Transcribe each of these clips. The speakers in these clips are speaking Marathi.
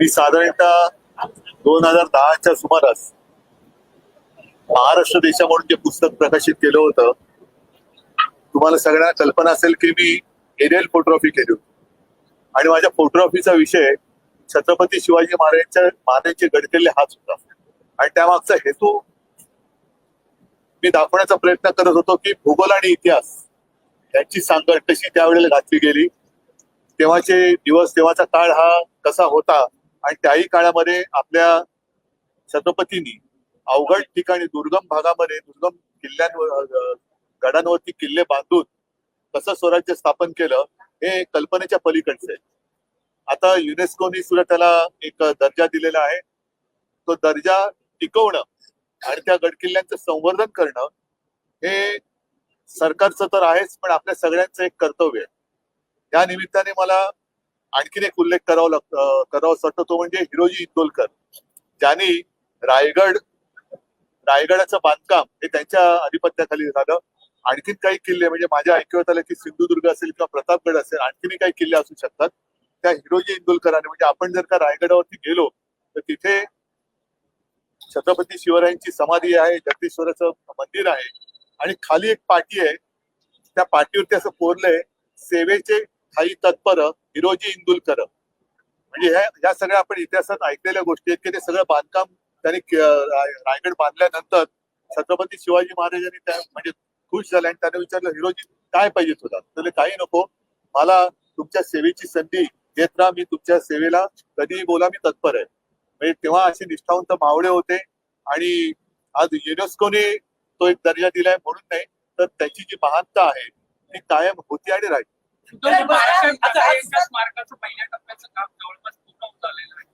मी साधारणतः दोन हजार दहाच्या सुमारास महाराष्ट्र देशा म्हणून जे पुस्तक प्रकाशित केलं होतं तुम्हाला सगळ्यांना कल्पना असेल की मी एरियल फोटोग्राफी केली होती. आणि माझ्या फोटोग्राफीचा विषय छत्रपती शिवाजी महाराजांच्या महाराजांचे गडकिल्ले हाच होता. आणि त्यामागचा हेतू मी दाखवण्याचा प्रयत्न करत होतो की भूगोल आणि इतिहास यांची सांगड कशी त्यावेळेला घातली गेली तेव्हाचे दिवस तेव्हाचा काळ हा कसा होता आणि त्याही काळामध्ये आपल्या छत्रपतींनी अवघड ठिकाणी दुर्गम भागामध्ये दुर्गम किल्ल्यांवर गडांवरती किल्ले बांधून कसं स्वराज्य स्थापन केलं हे कल्पनेच्या पलीकडचं आहे. आता युनेस्कोनी सुद्धा त्याला एक दर्जा दिलेला आहे. तो दर्जा टिकवणं आणि त्या गडकिल्ल्यांचं संवर्धन करणं हे सरकारचं तर आहेच पण आपल्या सगळ्यांचं एक कर्तव्य आहे. या निमित्ताने मला आणखीन एक उल्लेख करावा लाग अं, वाटतो तो म्हणजे हिरोजी इंदोलकर. ज्यांनी रायगड रायगडाचं बांधकाम हे त्यांच्या अधिपत्याखाली झालं. आणखीन काही किल्ले म्हणजे माझ्या ऐकवत आलं की सिंधुदुर्ग असेल किंवा प्रतापगड असेल आणखीनही काही किल्ले असू शकतात. त्या हिरोजी इंदोलकरांनी म्हणजे आपण जर का रायगडावरती गेलो तर तिथे छत्रपती शिवरायांची समाधी आहे जगदीश्वराचं मंदिर आहे आणि खाली एक पाटी आहे. त्या पाटीवरती असं कोरलंय सेवेचे काही तत्पर हिरोजी इंदुलकर. म्हणजे ह्या ह्या सगळ्या आपण इतिहासात ऐकलेल्या गोष्टी आहेत की ते सगळं बांधकाम त्यांनी रायगड बांधल्यानंतर छत्रपती शिवाजी महाराजांनी त्या म्हणजे खुश झाले आणि त्याने विचारलं हिरोजी काय पाहिजे तुला? तर काही नको. मला तुमच्या सेवेची संधी देत ना. मी तुमच्या सेवेला कधीही बोला मी तत्पर आहे. म्हणजे तेव्हा असे निष्ठावंत मावळे होते आणि आज युनेस्कोने तो एक दर्जा दिलाय म्हणून नाही तर त्याची जी महानता आहे ती कायम होती आणि राहील. स्मारकाचं पहिल्या टप्प्याचं काम जवळपास पूर्ण होत आलेलं आहे.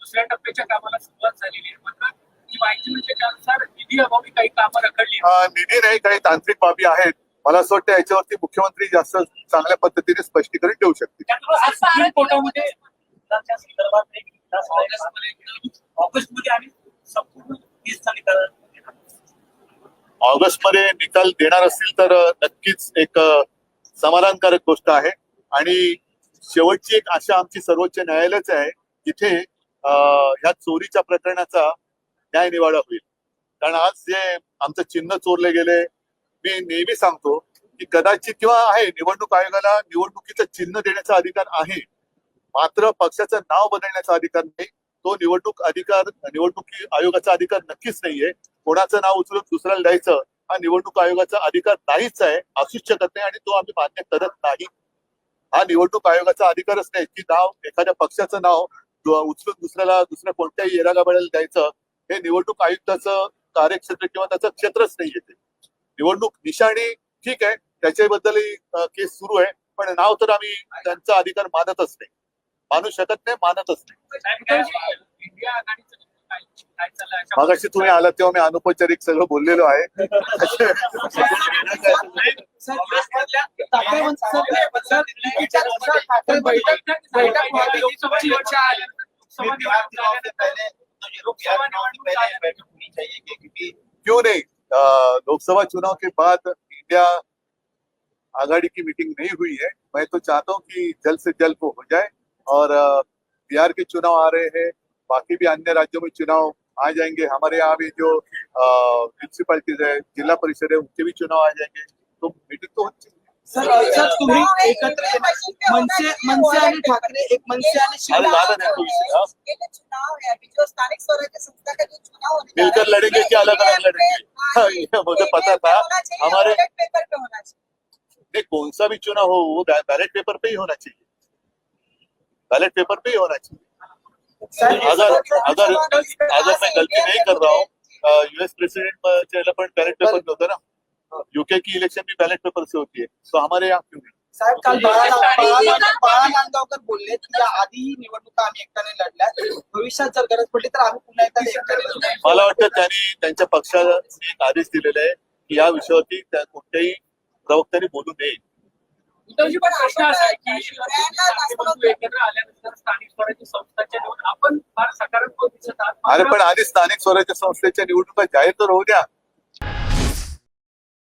दुसऱ्या टप्प्याच्या कामाला सुरुवात झालेली आहे. मात्र माहिती त्यानुसार निधी अभावी काही कामं रखडली निधी नाही काही तांत्रिक बाबी आहेत. मला असं वाटतं याच्यावरती मुख्यमंत्री जास्त चांगल्या पद्धतीने स्पष्टीकरण देऊ सुप्रीम कोर्टामध्ये ऑगस्टमध्ये ऑगस्टमध्ये आणि संपूर्ण केसचा निकाल देणार. ऑगस्टमध्ये निकाल देणार असतील तर नक्कीच एक समाधानकारक गोष्ट आहे. आणि शेवटची एक आशा आमची सर्वोच्च न्यायालयाच आहे जिथे ह्या चोरीच्या प्रकरणाचा न्याय निवाडा होईल. कारण आज जे आमचं चिन्ह चोरले गेले मी नेहमी सांगतो की कदाचित किंवा आहे निवडणूक आयोगाला निवडणुकीचं चिन्ह देण्याचा अधिकार आहे. मात्र पक्षाचं नाव बदलण्याचा अधिकार नाही. तो निवडणूक अधिकार निवडणुकी आयोगाचा अधिकार नक्कीच नाहीये. कोणाचं नाव उचलून दुसऱ्याला द्यायचं हा निवडणूक आयोगाचा अधिकार नाहीच आहे असूच शकत नाही आणि तो आम्ही मान्य करत नाही हा निवडणूक आयोगाचा अधिकारच नाही की नाव एखाद्या पक्षाचं नाव उचलून दुसऱ्याला दुसऱ्या कोणत्याही येराला बळाला द्यायचं हे निवडणूक आयुक्ताचं कार्यक्षेत्र किंवा त्याचं क्षेत्रच नाही येते निवडणूक निशाणी ठीक आहे त्याच्याबद्दलही केस सुरू आहे पण नाव तर आम्ही त्यांचा अधिकार मानतच नाही मानू शकत नाही मानतच नाही मागाशी तुम्ही आलात तेव्हा मी अनौपचारिक सगळं बोललेलो आहे. क्यों नहीं? लोकसभा चुनाव के बाद इंडिया आघाड़ी की मीटिंग नहीं हुई है। मैं तो चाहता हूँ कि जल्द से जल्द वो हो जाए और बिहार के चुनाव आ रहे हैं। बाकी भी अन्य राज्यों में चुनाव आ जाएँगे हमारे यहाँ भी जो म्यूनसिपालिटीज है जिला परिषद है उनके भी चुनाव आ जाएँगे तो मीटिंग तो होनी चाहिए सर सर तुम्ही एकत्र मनसे मनसे आणि ठाकरे एक मनसे आणि शिवसेना दादा ने तो इसे- हाँ, ये जो चुनाव है स्थानिक स्वराज्य संस्था का चुनाव मिलकर लड़ेंगे कि अलग अलग लड़ेंगे हाँ, मुझे पता था हमारे बैलेट पेपर पे होना चाहिए नहीं कौन सा भी चुनाव हो वो बैलेट पेपर पे ही होना चाहिए बैलेट पेपर पे ही होना चाहिए अगर अगर अगर मैं गलती नहीं कर रहा हूँ यूएस प्रेसिडेंट पण बैलेट पेपर में होता ना. यूके की इलेक्शन भी बैलेट पेपर से होती. है तो हमारे यहाँ क्यों नहीं साहेब काल बाळा नांदगावकर बोलले की या आधीही निवडणुका आम्ही एकट्याने लढल्या भविष्यात जर गरज पडली तर आम्ही पुन्हा एकदा एकट्याने लढू. मला वाटतं त्यांनी त्यांच्या पक्षाने एक आदेश दिलेला आहे की या विषयावरती त्या कोणत्याही प्रवक्त्यांनी बोलू नये. उद्धवजी पण प्रश्न असा आहे की एकत्र आल्यानंतर अरे पण आधी स्थानिक स्वराज्य संस्थेच्या निवडणुका जाहीर तर होऊ द्या.